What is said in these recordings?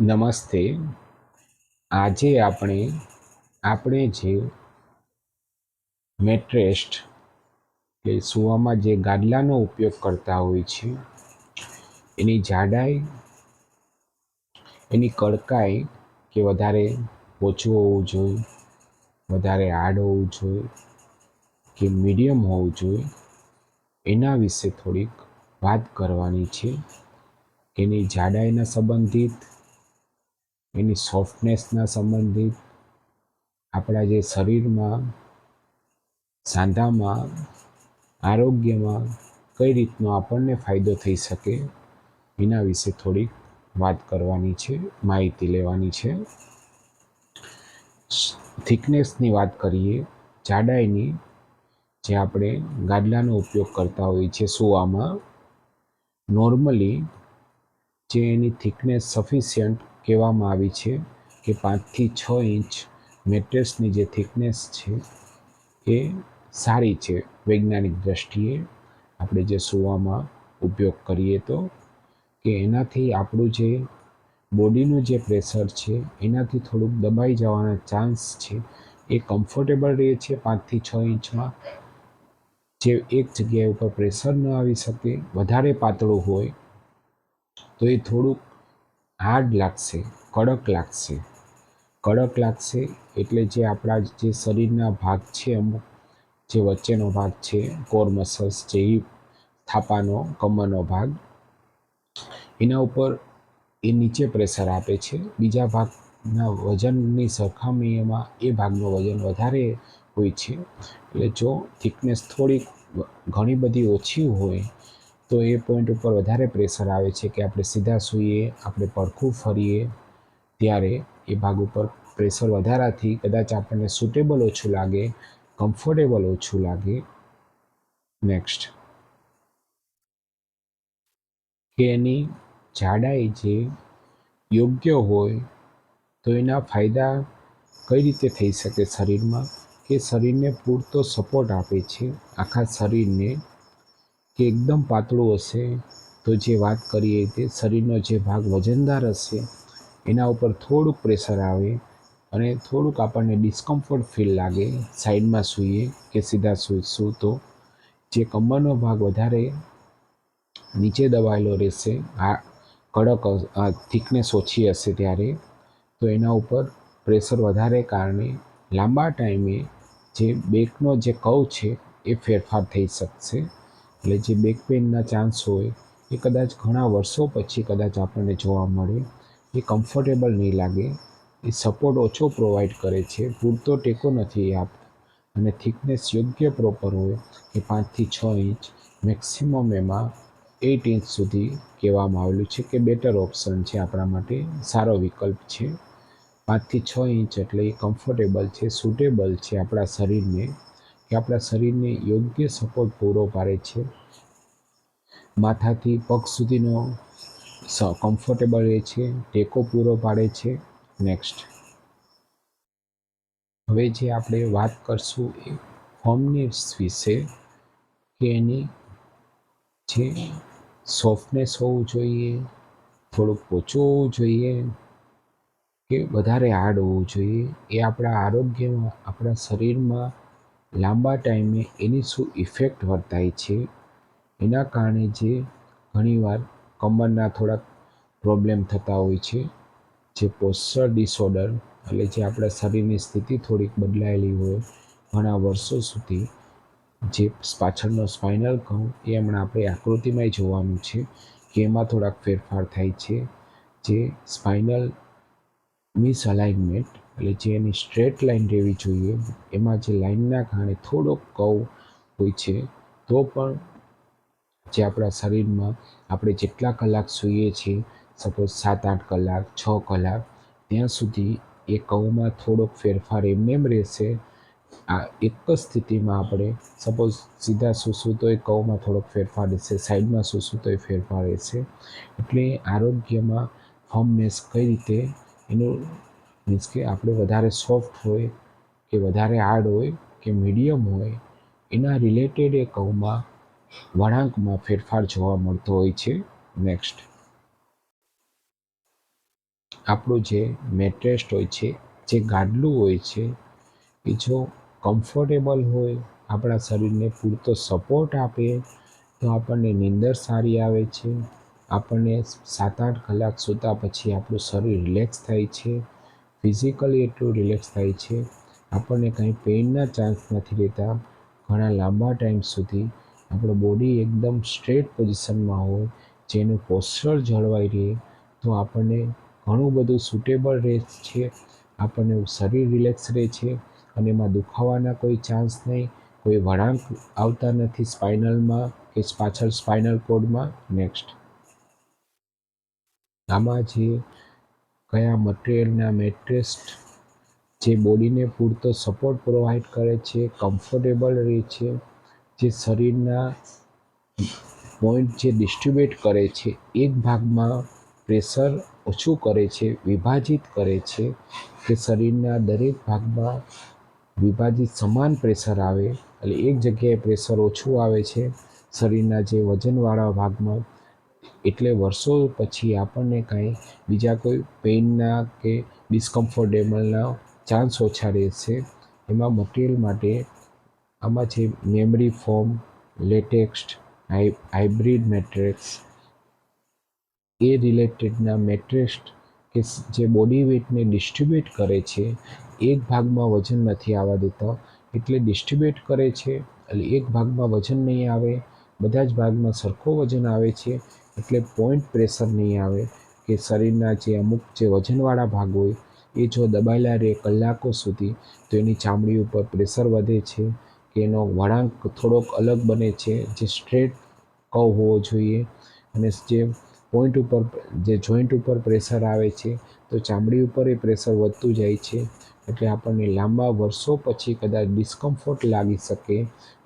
નમસ્તે. આજે આપણે આપણે જે મેટ્રેસ્ટ, કે સૂવામાં જે ગાદલાનો ઉપયોગ કરતા હોય છે, એની જાડાઈ, એની કડકાઈ, કે વધારે ઓછું હોવું જોઈએ, વધારે હાર્ડ હોવું જોઈએ, કે મીડિયમ હોવું જોઈએ, એના વિશે થોડીક વાત કરવાની છે. એની જાડાઈના સંબંધિત એની સોફ્ટનેસના સંબંધિત આપણા જે શરીરમાં, સાંધામાં, આરોગ્યમાં કઈ રીતનો આપણને ફાયદો થઈ શકે, એના વિશે થોડીક વાત કરવાની છે, માહિતી લેવાની છે. થિકનેસની વાત કરીએ, જાડાઈની, જે આપણે ગાદલાનો ઉપયોગ કરતા હોઈએ છીએ સૂવામાં. નોર્મલી જે એની થિકનેસ સફિશિયન્ટ કહેવામાં આવી છે કે પાંચથી છ ઇંચ મેટ્રેસની જે થિકનેસ છે એ સારી છે વૈજ્ઞાનિક દ્રષ્ટિએ. આપણે જે સૂવામાં ઉપયોગ કરીએ તો કે એનાથી આપણું જે બોડીનું જે પ્રેશર છે એનાથી થોડુંક દબાઈ જવાના ચાન્સ છે. એ કમ્ફર્ટેબલ રહે છે પાંચથી છ ઇંચમાં. જે એક જગ્યાએ ઉપર પ્રેશર ન આવી શકે, વધારે પાતળું હોય, તો એ થોડુંક હાર્ડ લાગશે, કડક લાગશે. કડક લાગશે એટલે જે આપણા જે શરીરના ભાગ છે અમુક, જે વચ્ચેનો ભાગ છે કોર મસલ્સ જે થાપાનો, કમરનો ભાગ, એના ઉપર એ નીચે પ્રેશર આપે છે. બીજા ભાગના વજનની સરખામણીમાં એ ભાગનું વજન વધારે હોય છે. એટલે જો થિકનેસ થોડીક ઘણી બધી ઓછી હોય તો એ પોઈન્ટ ઉપર વધારે પ્રેશર આવે છે કે આપણે સીધા સૂઈએ, આપણે પડખું ફરીએ, ત્યારે એ ભાગ ઉપર પ્રેશર વધારાથી કદાચ આપણને સુટેબલ ઓછું લાગે કમ્ફર્ટેબલ ઓછું લાગે. નેક્સ્ટ કે એની જાડાઈ જે યોગ્ય હોય, તો એના ફાયદા કઈ રીતે થઈ શકે શરીરમાં? કે શરીરને પૂરતો સપોર્ટ આપે છે? આખા શરીરને કે એકદમ પાતળું હશે, તો જે વાત કરીએ તે શરીરનો જે ભાગ વજનદાર હશે, એના ઉપર થોડુંક પ્રેશર આવે અને થોડુંક આપણને ડિસ્કમ્ફર્ટ ફીલ લાગે, સાઈડમાં સૂઈએ કે સીધા સૂઈશું તો. જે કમરનો ભાગ વધારે નીચે દબાયેલો રહેશે, આ કડક થિકનેસ ઓછી હશે ત્યારે, તો એના ઉપર પ્રેશર વધારે કારણે લાંબા ટાઈમે જે બેકનો જે કવ છે, એ ફેરફાર થઈ શકશે. એટલે જે બેક પેઇનના ચાન્સ હોય, એ કદાચ ઘણા વર્ષો પછી કદાચ આપણને જોવા મળે. એ કમ્ફર્ટેબલ નહીં લાગે. એ સપોર્ટ ઓછો પ્રોવાઈડ કરે છે. પૂરતો ટેકો નથી આપતા. અને થિકનેસ યોગ્ય પ્રોપર હોય કે પાંચથી છ ઇંચ મેક્સિમમ એમાં એઇટ ઇંચ સુધી કહેવામાં આવેલું છે કે બેટર ઓપ્શન છે આપણા માટે. સારો વિકલ્પ છે. પાંચથી છ ઇંચ એટલે એ કમ્ફર્ટેબલ છે સુટેબલ છે આપણા શરીરને. કે આપણા શરીરને યોગ્ય સપોર્ટ પૂરો પાડે છે. માથાથી પગ સુધીનો કમ્ફર્ટેબલ રહે છે. ટેકો પૂરો પાડે છે. નેક્સ્ટ હવે જે આપણે વાત કરશું એ ફોર્મનેસ વિશે કે એની જે સોફ્ટનેસ હોવું જોઈએ, થોડુંક પોચું હોવું જોઈએ કે વધારે હાર્ડ હોવું જોઈએ એ આપણા આરોગ્યમાં, આપણા શરીરમાં લાંબા ટાઈમે એની શું ઇફેક્ટ વર્તાય છે? એના કારણે જે ઘણીવાર કમરના થોડાક પ્રોબ્લેમ થતા હોય છે, જે પોસ્ચર ડિસઓર્ડર એટલે જે આપણા શરીરની સ્થિતિ થોડીક બદલાયેલી હોય, ઘણા વર્ષો સુધી જે પાછળનો સ્પાઇનલ કહું એ હમણાં આપણે આકૃતિમાંય જોવાનું છે કે એમાં થોડાક ફેરફાર થાય છે, જે સ્પાઇનલ મિસઅલાઇનમેન્ટ એટલે જે એની સ્ટ્રેટ લાઈન રહેવી જોઈએ, એમાં જે લાઈનના કારણે થોડોક કવ હોય છે, તો પણ જે આપણા શરીરમાં આપણે જેટલા કલાક સૂઈએ છીએ સપોઝ સાત, આઠ કલાક, છ કલાક, ત્યાં સુધી એ કવમાં થોડોક ફેરફાર એમને એમ રહેશે. આ એક જ સ્થિતિમાં આપણે સપોઝ સીધા સૂશું તો એ કવમાં થોડોક ફેરફાર રહેશે, સાઈડમાં સૂશું તો એ ફેરફાર રહેશે. એટલે આરોગ્યમાં ફર્મનેસ કઈ રીતે, એનું મીન્સ કે આપણે વધારે સોફ્ટ હોય કે વધારે હાર્ડ હોય કે મીડિયમ હોય, એના રિલેટેડ એ કહુમાં વળાંકમાં ફેરફાર જોવા મળતો હોય છે. નેક્સ્ટ આપણું જે મેટ્રેસ્ટ હોય છે, જે ગાડલું હોય છે, એ જો કમ્ફર્ટેબલ હોય, આપણા શરીરને પૂરતો સપોર્ટ આપે, તો આપણને નીંદર સારી આવે છે. આપણને સાત આઠ કલાક સૂતા પછી આપણું શરીર રિલેક્સ થાય છે. ફિઝિકલી એટલું રિલેક્સ થાય છે. આપણને કંઈ પેઇનના ચાન્સ નથી રહેતા. ઘણા લાંબા ટાઈમ સુધી આપણું બોડી એકદમ સ્ટ્રેટ પોઝિશનમાં હોય, જેનું પોસ્ચર જળવાઈ રહે, તો આપણને ઘણું બધું સુટેબલ રહે છે. આપણને શરીર રિલેક્સ રહે છે અને એમાં દુખાવાના કોઈ ચાન્સ નહીં. કોઈ વળાંક આવતા નથી સ્પાઇનલમાં કે પાછળ સ્પાઇનલ કોડમાં નેક્સ્ટ આમાં જે કયા મટિરિયલના મેટ્રેસ જે બોડીને પૂરતો સપોર્ટ પ્રોવાઈડ કરે છે કમ્ફર્ટેબલ રહે છે, જે શરીરના પોઈન્ટ જે ડિસ્ટ્રીબ્યુટ કરે છે, એક ભાગમાં પ્રેશર ઓછું કરે છે, વિભાજિત કરે છે, કે શરીરના દરેક ભાગમાં વિભાજિત સમાન પ્રેશર આવે, એટલે એક જગ્યાએ પ્રેશર ઓછું આવે છે, શરીરના જે વજનવાળા ભાગમાં એટલે વર્ષો પછી આપણને કાંઈ બીજા કોઈ પેઇનના કે ડિસ્કમ્ફર્ટેબલના ચાન્સ ઓછા રહેશે. એમાં મટિરિયલ માટે આમાં છે memory foam latex hybrid mattress એ રિલેટેડના મેટ્રિક્સ કે જે બોડી વેટને ડિસ્ટ્રીબ્યુટ કરે છે, એક ભાગમાં વજન નથી આવવા દેતા. એટલે ડિસ્ટ્રીબ્યુટ કરે છે, એટલે એક ભાગમાં વજન નહીં આવે, બધા જ ભાગમાં સરખો વજન આવે છે. એટલે પોઈન્ટ પ્રેશર નહીં આવે, કે શરીરના જે અમુક જે વજનવાળા ભાગ હોય, એ જો દબાયેલા રહે કલાકો સુધી, તો એની ચામડી ઉપર પ્રેશર વધે છે, કે એનો વળાંક થોડોક અલગ બને છે, જે સ્ટ્રેટ કવ હોવો જોઈએ. અને જે પોઈન્ટ ઉપર, જે જોઈન્ટ ઉપર પ્રેશર આવે છે, તો ચામડી ઉપર એ પ્રેશર વધતું જાય છે. એટલે આપણને લાંબા વર્ષો પછી કદાચ ડિસ્કમ્ફર્ટ લાગી શકે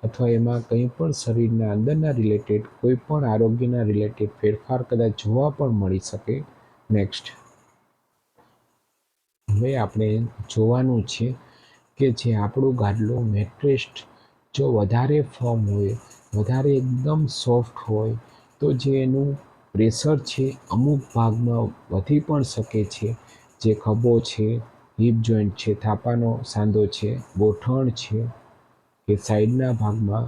અથવા એમાં કંઈ પણ શરીરના અંદરના રિલેટેડ કોઈ પણ આરોગ્યના રિલેટેડ ફેરફાર કદાચ જોવા પણ મળી શકે. નેક્સ્ટ હવે આપણે જોવાનું છે કે જે આપણું ગાદલું મેટ્રેસ્ટ જો વધારે ફર્મ હોય, વધારે એકદમ સોફ્ટ હોય, તો જે એનું પ્રેશર છે અમુક ભાગમાં વધી પણ શકે છે. જે ખભો છે હિપ જોઈન્ટ છે, થાપાનો સાંધો છે, ગોઠણ છે કે સાઈડના ભાગમાં,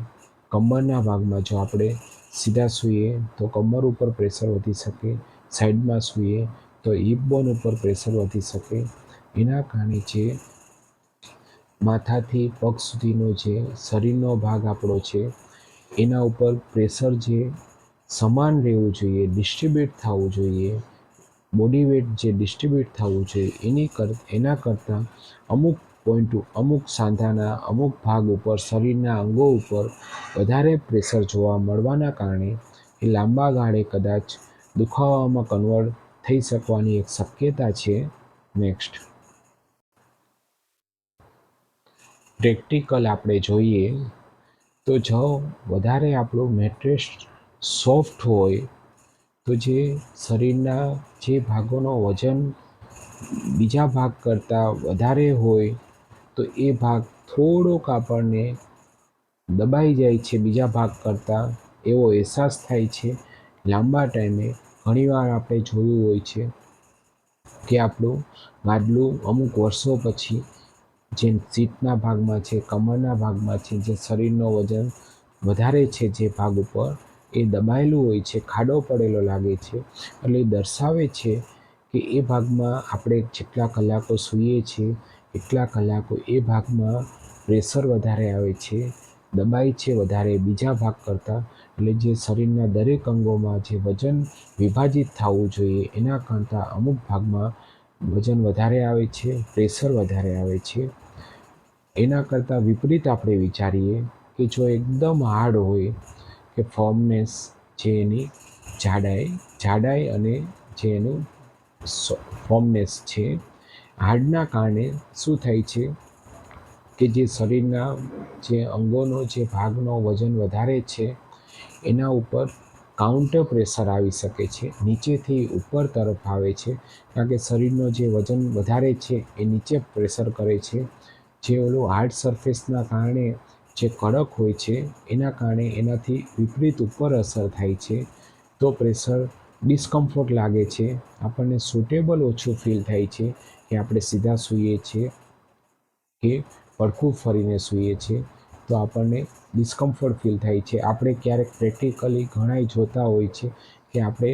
કમરના ભાગમાં જો આપણે સીધા સૂઈએ તો કમર ઉપર પ્રેશર વધી શકે, સાઈડમાં સૂઈએ તો હિપ બોન ઉપર પ્રેશર વધી શકે. એના કારણે જે માથાથી પગ સુધીનો જે શરીરનો ભાગ આપણો છે, એના ઉપર પ્રેશર જે સમાન રહેવું જોઈએ, ડિસ્ટ્રીબ્યુટ થવું જોઈએ બોડી વેટ જે ડિસ્ટ્રીબ્યુટ થવું છે, એની કર, એના કરતાં અમુક પોઈન્ટ અમુક સાંધાના, અમુક ભાગ ઉપર, શરીરના અંગો ઉપર વધારે પ્રેશર જોવા મળવાના કારણે એ લાંબા ગાળે કદાચ દુખાવામાં કન્વર્ટ થઈ શકવાની એક શક્યતા છે. નેક્સ્ટ પ્રેક્ટિકલ આપણે જોઈએ તો જો વધારે આપણું મેટ્રેસ સોફ્ટ હોય તો જે શરીરના જે ભાગોનો વજન બીજા ભાગ કરતાં વધારે હોય, તો એ ભાગ થોડોક આપણને દબાઈ જાય છે બીજા ભાગ કરતાં. એવો અહેસાસ થાય છે. લાંબા ટાઈમે ઘણીવાર આપણે જોયું હોય છે કે આપણું ગાદલું અમુક વર્ષો પછી જે સીટના ભાગમાં છે કમરના ભાગમાં છે, જે શરીરનો વજન વધારે છે જે ભાગ ઉપર એ દબાયેલું હોય છે, ખાડો પડેલો લાગે છે, એટલે એ દર્શાવે છે કે એ ભાગમાં આપણે જેટલા કલાકો સૂઈએ છીએ, એટલા કલાકો એ ભાગમાં પ્રેશર વધારે આવે છે, દબાય છે વધારે બીજા ભાગ કરતાં, એટલે જે શરીરના દરેક અંગોમાં જે વજન વિભાજિત થવું જોઈએ, એના કરતાં અમુક ભાગમાં વજન વધારે આવે છે, પ્રેશર વધારે આવે છે. એના કરતાં વિપરીત આપણે વિચારીએ કે જો એકદમ હાર્ડ હોય કે ફર્મનેસ જે એની જાડાઈ જાડાઈ અને જે એનું ફર્મનેસ છે હાર્ડના કારણે શું થાય છે કે જે શરીરના જે અંગોનો જે ભાગનો વજન વધારે છે, એના ઉપર કાઉન્ટર પ્રેશર આવી શકે છે, નીચેથી ઉપર તરફ આવે છે, કારણ કે શરીરનો જે વજન વધારે છે એ નીચે પ્રેશર કરે છે. જે ઓલું હાર્ડ સરફેસના કારણે જે કડક હોય છે, એના કારણે એનાથી વિપરીત ઉપર અસર થાય છે. તો પ્રેશર ડિસ્કમ્ફર્ટ લાગે છે. આપણને સુટેબલ ઓછું ફીલ થાય છે કે આપણે સીધા સૂઈએ છીએ કે પડખું ફરીને સૂઈએ છીએ તો આપણને ડિસ્કમ્ફર્ટ ફીલ થાય છે. આપણે ક્યારેક પ્રેક્ટિકલી ઘણાય જોતા હોય છે કે આપણે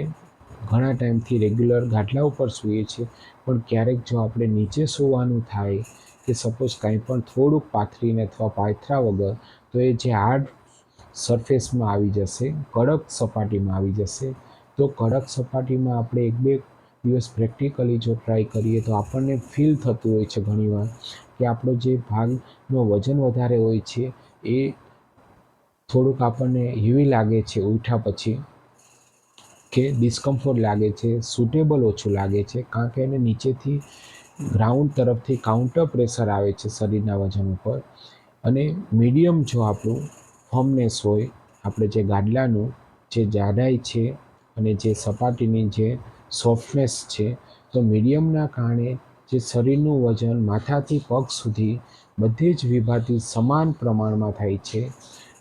ઘણા ટાઈમથી રેગ્યુલર ગાટલા ઉપર સૂઈએ છીએ પણ ક્યારેક જો આપણે નીચે સૂવાનું થાય કે સપોઝ કાંઈ પણ થોડુંક પાથરીને અથવા પાથરા વગર, તો એ જે હાર્ડ સરફેસમાં આવી જશે, કડક સપાટીમાં આવી જશે, તો કડક સપાટીમાં આપણે એક બે દિવસ પ્રેક્ટિકલી જો ટ્રાય કરીએ, તો આપણને ફીલ થતું હોય છે ઘણીવાર કે આપણો જે ભાગનો વજન વધારે હોય છે, એ થોડુંક આપણને હેવી લાગે છે ઉઠ્યા પછી કે ડિસ્કમ્ફર્ટ લાગે છે સુટેબલ ઓછું લાગે છે, કારણ કે એને નીચેથી ગ્રાઉન્ડ તરફથી કાઉન્ટર પ્રેશર આવે છે શરીરના વજન ઉપર. અને મીડિયમ જો આપણું ફર્મનેસ હોય, આપણે જે ગાડલાનું જે જાડાઈ છે અને જે સપાટીની જે સોફ્ટનેસ છે, તો મીડિયમના કારણે જે શરીરનું વજન માથાથી પગ સુધી બધે જ વિભાજિત સમાન પ્રમાણમાં થાય છે.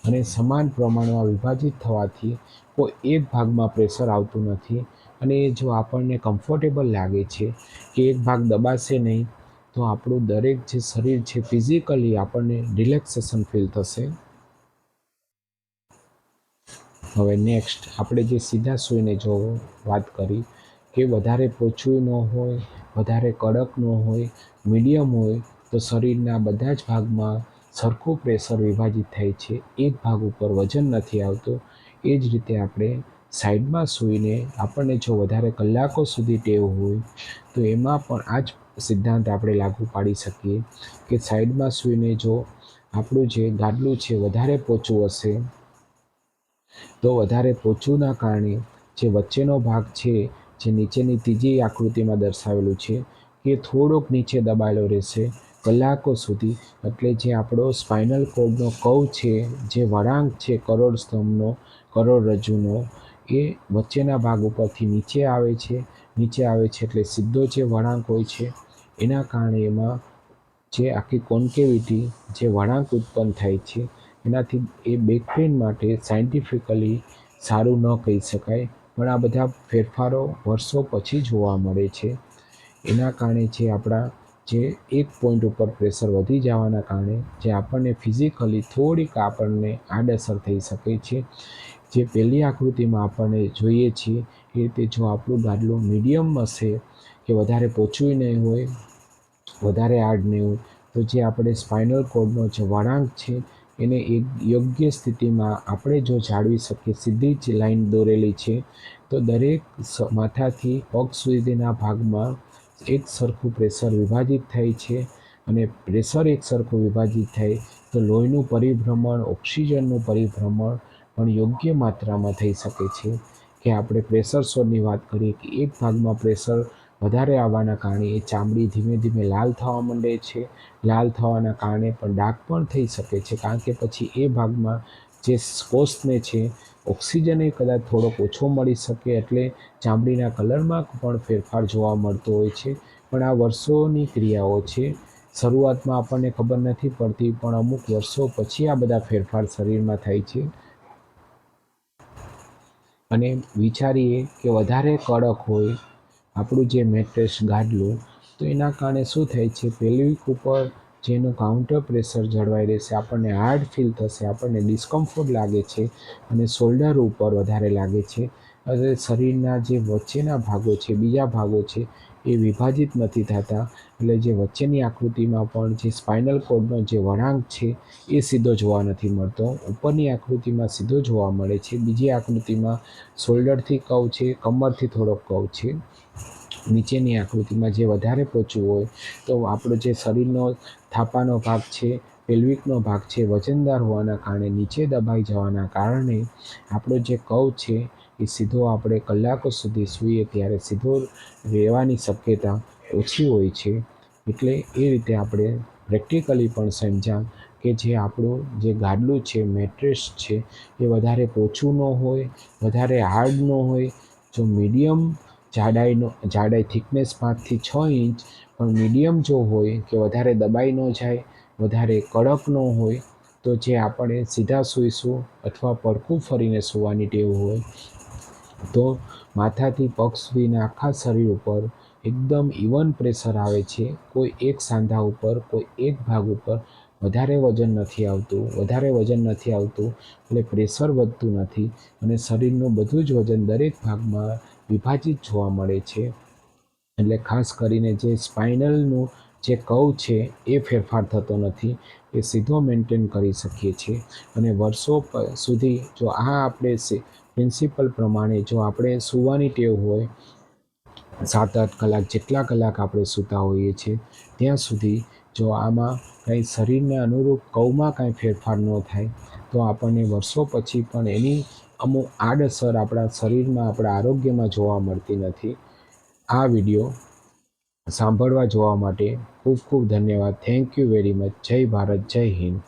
અને સમાન પ્રમાણમાં વિભાજિત થવાથી કોઈ એક ભાગમાં પ્રેશર આવતું નથી. અને જો આપણને કમ્ફર્ટેબલ લાગે છે કે એક ભાગ દબાશે નહીં, તો આપણું દરેક જે શરીર છે ફિઝિકલી આપણને રિલેક્સેશન ફીલ થશે. હવે નેક્સ્ટ આપણે જે સીધા સૂઈને જો વાત કરી કે વધારે પોચું ન હોય, વધારે કડક ન હોય મીડિયમ હોય, તો શરીરના બધા જ ભાગમાં સરખું પ્રેશર વિભાજિત થાય છે. એક ભાગ ઉપર વજન નથી આવતું, એ જ રીતે આપણે સાઈડમાં સૂઈને આપણને જો વધારે કલાકો સુધી ટેવ હોય, તો એમાં પણ આ જ સિદ્ધાંત આપણે લાગુ પાડી શકીએ કે સાઈડમાં સૂઈને જો આપણું જે ગાદલું છે વધારે પોચું હશે, તો વધારે પોચુંના કારણે જે વચ્ચેનો ભાગ છે, જે નીચેની ત્રીજી આકૃતિમાં દર્શાવેલું છે, એ થોડોક નીચે દબાયેલો રહેશે કલાકો સુધી. એટલે જે આપણો સ્પાઇનલ કોર્ડનો કવ છે, જે વળાંક છે કરોડસ્તંભનો, કરોડરજ્જુનો એ વચ્ચેના ભાગ ઉપરથી નીચે આવે છે. નીચે આવે છે એટલે સીધો જે વળાંક હોય છે, એના કારણે એમાં જે આખી કોન્કેવિટી જે વળાંક ઉત્પન્ન થાય છે, એનાથી એ બેક પેઇન માટે સાયન્ટિફિકલી સારું ન કહી શકાય. પણ આ બધા ફેરફારો વર્ષો પછી જોવા મળે છે. એના કારણે જે આપણા જે એક પોઈન્ટ ઉપર પ્રેશર વધી જવાના કારણે જે આપણને ફિઝિકલી થોડીક આપણને આડઅસર થઈ શકે છે. જે પહેલી આકૃતિમાં આપણને જોઈએ છીએ એ રીતે જો આપણું ગાડલું મીડિયમ હશે કે વધારે પોચું નહીં હોય, વધારે હાર્ડ નહીં હોય, તો જે આપણે સ્પાઇનલ કોર્ડનો જે વળાંક છે એને એક યોગ્ય સ્થિતિમાં આપણે જો જાળવી શકીએ, સીધી જ લાઈન દોરેલી છે, તો દરેક માથાથી પગ સુધીના ભાગમાં એક સરખું પ્રેશર વિભાજિત થાય છે અને પ્રેશર એક સરખું વિભાજિત થાય, તો લોહીનું પરિભ્રમણ, ઓક્સિજનનું પરિભ્રમણ પણ યોગ્ય માત્રામાં થઈ શકે છે કે આપણે પ્રેશર સોરની વાત કરીએ કે એક ભાગમાં પ્રેશર વધારે આવવાના કારણે એ ચામડી ધીમે ધીમે લાલ થવા માંડે છે. લાલ થવાના કારણે પણ ડાઘ પણ થઈ શકે છે કારણ કે પછી એ ભાગમાં જે કોષને છે ઓક્સિજન એ કદાચ થોડોક ઓછો મળી શકે એટલે ચામડીના કલરમાં પણ ફેરફાર જોવા મળતો હોય છે. પણ આ વર્ષોની ક્રિયાઓ છે. શરૂઆતમાં આપણને ખબર નથી પડતી પણ અમુક વર્ષો પછી આ બધા ફેરફાર શરીરમાં થાય છે. અને વિચારીએ કે વધારે કડક હોય આપણું જે મેટ્રેસ ગાડલું, તો એના કારણે શું થાય છે? પેલ્વિક ઉપર જેનું કાઉન્ટર પ્રેશર જળવાઈ રહેશે, આપણને હાર્ડ ફીલ થશે, આપણને ડિસ્કમ્ફર્ટ લાગે છે અને શોલ્ડર ઉપર વધારે લાગે છે. અને શરીરના જે વચ્ચેના ભાગો છે, બીજા ભાગો છે એ વિભાજિત નથી થતા. એટલે જે વચ્ચેની આકૃતિમાં પણ જે સ્પાઇનલ કોડનો જે વળાંક છે, એ સીધો જોવા નથી મળતો. ઉપરની આકૃતિમાં સીધો જોવા મળે છે. બીજી આકૃતિમાં શોલ્ડરથી કવ છે, કમરથી થોડોક કવ છે. નીચેની આકૃતિમાં જે વધારે પહોંચવું હોય, તો આપણો જે શરીરનો થાપાનો ભાગ છે, પેલ્વિકનો ભાગ છે, વજનદાર હોવાના કારણે નીચે દબાઈ જવાના કારણે આપણો જે કવ છે એ સીધો આપણે કલાકો સુધી સૂઈએ ત્યારે સીધો રહેવાની શક્યતા ઓછી હોય છે. એટલે એ રીતે આપણે પ્રેક્ટિકલી પણ સમજ્યા કે જે આપણું જે ગાડલું છે મેટ્રેસ છે, એ વધારે પોચું ન હોય, વધારે હાર્ડ ન હોય. જો મીડિયમ જાડાઈનો, જાડાઈ થિકનેસ પાંચથી છ ઇંચ, પણ મીડિયમ જો હોય કે વધારે દબાઈ ન જાય, વધારે કડક ન હોય, તો જે આપણે સીધા સૂઈશું અથવા પડખું ફરીને સૂવાની ટેવ હોય તો માથાથી પગ સુધીના આખા શરીર ઉપર એકદમ ઇવન પ્રેશર આવે છે. કોઈ એક સાંધા ઉપર, કોઈ એક ભાગ ઉપર વધારે વજન નથી આવતું, વધારે વજન નથી આવતું, એટલે પ્રેશર વધતું નથી અને શરીરનું બધું જ વજન દરેક ભાગમાં વિભાજિત જોવા મળે છે. એટલે ખાસ કરીને જે સ્પાઇનલનું જે કવ છે એ ફેરફાર થતો નથી. એ સીધો મેન્ટેન કરી શકીએ છીએ. અને વર્ષો સુધી જો આ આપણે પ્રિન્સિપલ પ્રમાણે જો આપણે સૂવાની ટેવ હોય, સાત, આઠ કલાક જેટલા કલાક આપણે સૂતા હોઈએ છીએ, ત્યાં સુધી જો આમાં કંઈ શરીરને અનુરૂપ કવમાં કાંઈ ફેરફાર ન થાય, તો આપણને વર્ષો પછી પણ એની અમુક આડઅસર આપણા શરીરમાં, આપણા આરોગ્યમાં જોવા મળતી નથી. આ વીડિયો સાંભળવા જોવા માટે ખૂબ ખૂબ ધન્યવાદ. થેન્ક યુ વેરી મચ જય ભારત જય હિન્દ.